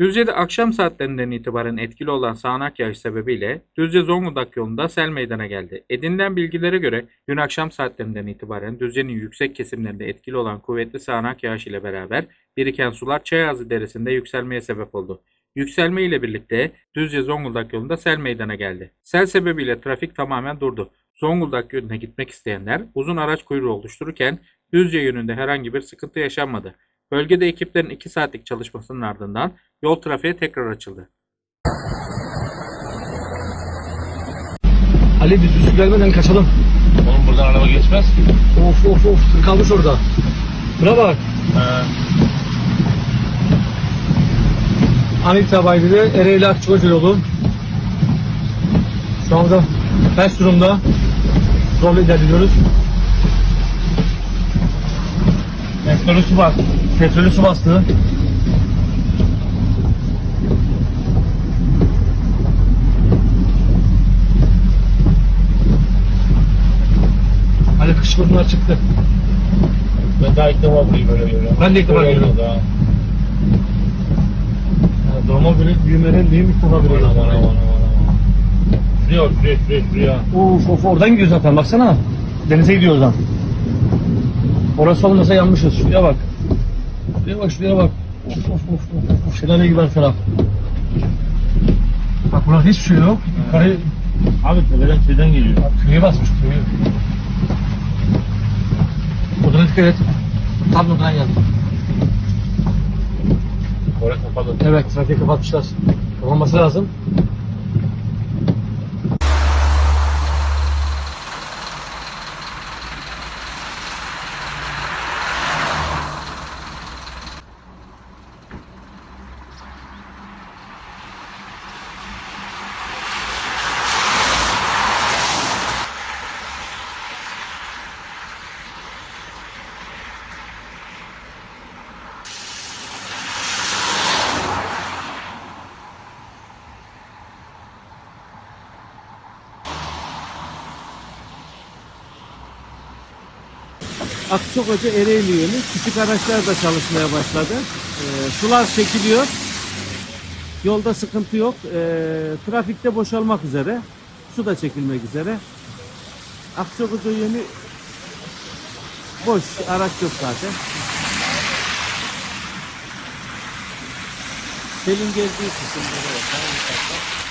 Düzce'de akşam saatlerinden itibaren etkili olan sağanak yağış sebebiyle Düzce-Zonguldak yolunda sel meydana geldi. Edinilen bilgilere göre dün akşam saatlerinden itibaren Düzce'nin yüksek kesimlerinde etkili olan kuvvetli sağanak yağış ile beraber biriken sular Çayazı Deresi'nde yükselmeye sebep oldu. Yükselme ile birlikte Düzce-Zonguldak yolunda sel meydana geldi. Sel sebebiyle trafik tamamen durdu. Zonguldak yönüne gitmek isteyenler uzun araç kuyruğu oluştururken Düzce yönünde herhangi bir sıkıntı yaşanmadı. Bölgede ekiplerin 2 saatlik çalışmasının ardından yol trafiğe tekrar açıldı. Ali biz üstü gelmeden kaçalım. Oğlum buradan araba geçmez. Of of of tır kalmış orada. Buna bak. He. An itibariyle Ereğli Akçakoca yolu. Şu anda ters durumda. Zorla ilerliyoruz. Petrolü su bas. Petrolü su bastı. Ali kışkırtmalar çıktı. Ben daha ilk defa burayı böyle görüyorum. Ben de ilk defa görüyorum. Normal böyle büyümelerin değil mi ilk defa böyle. aman aman aman. Şuraya şuraya şuraya şuraya. Of of oradan gidiyor zaten baksana. Denize gidiyor oradan. Orası olmasa yanmışız. Şuraya bak. Şuraya bak şuraya bak. Of of of of. of. Şelale gibi her taraf. Bak burada hiçbir şey yok. Yukarı Abi tepeden şeyden geliyor. bak, köyü basmış köyü. Odana dikkat et. Tam odadan geldi. Orası kapalı. Evet trafiği kapatmışlar. Kapanması lazım. Akçakoca Ereğli yönü küçük araçlar da çalışmaya başladı. Ee, sular çekiliyor. Yolda sıkıntı yok. Ee, trafikte boşalmak üzere. Su da çekilmek üzere. Akçakoca yönü boş. Araç yok zaten. Selin geldiği kısımda.